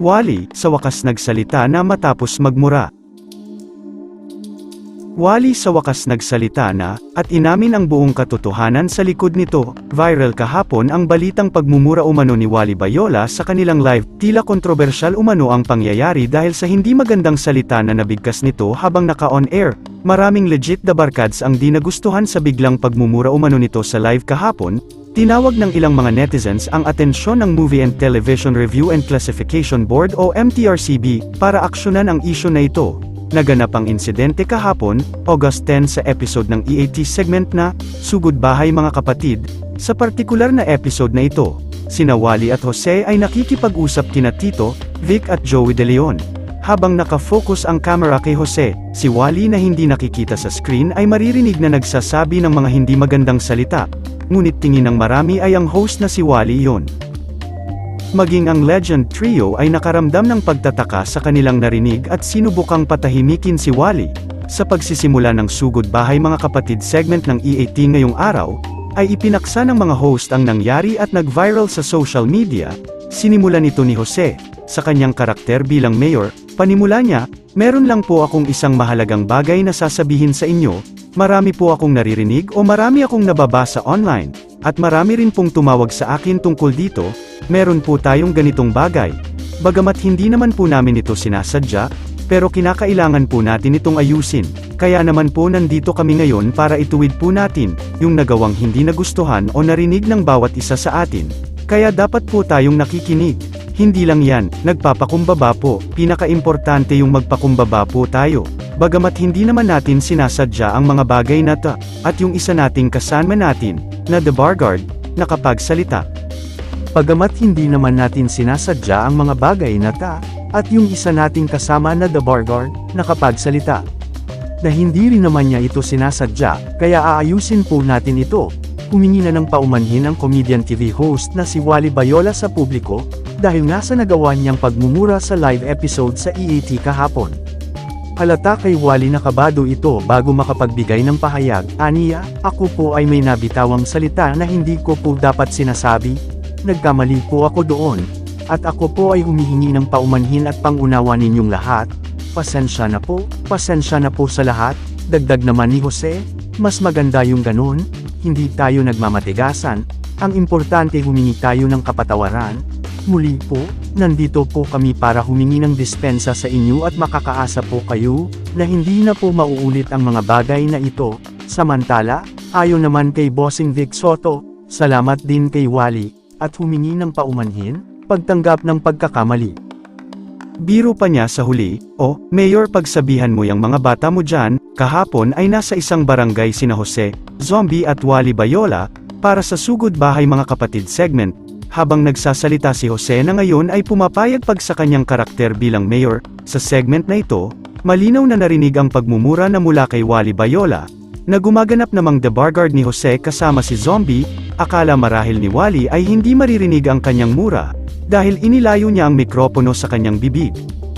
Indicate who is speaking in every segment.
Speaker 1: Wally, sa wakas nagsalita na matapos magmura. Wally sa wakas nagsalita na, at inamin ang buong katotohanan sa likod nito. Viral kahapon ang balitang pagmumura umano ni Wally Bayola sa kanilang live. Tila kontrobersyal umano ang pangyayari dahil sa hindi magandang salita na nabigkas nito habang naka-on air. Maraming legit the barkads ang di nagustuhan sa biglang pagmumura umano nito sa live kahapon. Tinawag ng ilang mga netizens ang atensyon ng Movie and Television Review and Classification Board o MTRCB para aksyonan ang isyo na ito. Naganap ang insidente kahapon, August 10 sa episode ng EAT segment na, Sugod Bahay Mga Kapatid. Sa partikular na episode na ito, sina Wally at Jose ay nakikipag-usap kina Tito, Vic at Joey De Leon. Habang nakafocus ang camera kay Jose, si Wally na hindi nakikita sa screen ay maririnig na nagsasabi ng mga hindi magandang salita. Ngunit tingin ng marami ay ang host na si Wally yon. Maging ang Legend Trio ay nakaramdam ng pagtataka sa kanilang narinig at sinubukang patahimikin si Wally. Sa pagsisimula ng Sugod Bahay Mga Kapatid segment ng EAT ngayong araw, ay ipinaksa ng mga host ang nangyari at nag-viral sa social media. Sinimulan ito ni Jose, sa kanyang karakter bilang mayor, panimula niya, meron lang po akong isang mahalagang bagay na sasabihin sa inyo, marami po akong naririnig o marami akong nababasa online, at marami rin pong tumawag sa akin tungkol dito, meron po tayong ganitong bagay. Bagamat hindi naman po namin ito sinasadya, pero kinakailangan po natin itong ayusin. Kaya naman po nandito kami ngayon para ituwid po natin, yung nagawang hindi nagustuhan o narinig ng bawat isa sa atin. Kaya dapat po tayong nakikinig. Hindi lang yan, nagpapakumbaba po, pinaka-importante yung magpakumbaba po tayo. Bagamat hindi naman natin sinasadya ang mga bagay na ta, at yung isa nating kasama natin, na The Barguard, nakapagsalita. Pagamat hindi naman natin sinasadya ang mga bagay na ta, at yung isa nating kasama na The Barguard, nakapagsalita. Na hindi rin naman niya ito sinasadya, kaya aayusin po natin ito. Humingi na ng paumanhin ang comedian TV host na si Wally Bayola sa publiko, dahil nasa nagawa niyang pagmumura sa live episode sa EAT kahapon. Halata kay Wally nakabado ito bago makapagbigay ng pahayag, aniya, ako po ay may nabitawang salita na hindi ko po dapat sinasabi, nagkamali po ako doon, at ako po ay humihingi ng paumanhin at pangunawa ninyong lahat, pasensya na po, pasensya na po sa lahat, dagdag naman ni Jose, mas maganda yung ganun, hindi tayo nagmamatigasan, ang importante humingi tayo ng kapatawaran, muli po, nandito po kami para humingi ng dispensa sa inyo at makakaasa po kayo, na hindi na po mauulit ang mga bagay na ito, samantala, ayon naman kay Bossing Vic Soto, salamat din kay Wally, at humingi ng paumanhin, pagtanggap ng pagkakamali. Biro pa niya sa huli, o, Mayor pagsabihan mo yung mga bata mo dyan, kahapon ay nasa isang barangay sina Jose, Zombie at Wally Bayola, para sa Sugod Bahay Mga Kapatid segment, habang nagsasalita si Jose na ngayon ay pumapayag pag sa kanyang karakter bilang mayor, sa segment na ito, malinaw na narinig ang pagmumura na mula kay Wally Bayola, na gumaganap namang the barguard ni Jose kasama si Zombie, akala marahil ni Wally ay hindi maririnig ang kanyang mura, dahil inilayo niya ang mikropono sa kanyang bibig.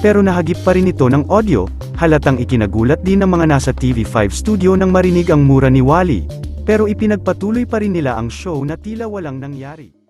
Speaker 1: Pero nahagip pa rin ito ng audio, halatang ikinagulat din ng mga nasa TV5 studio nang marinig ang mura ni Wally. Pero ipinagpatuloy pa rin nila ang show na tila walang nangyari.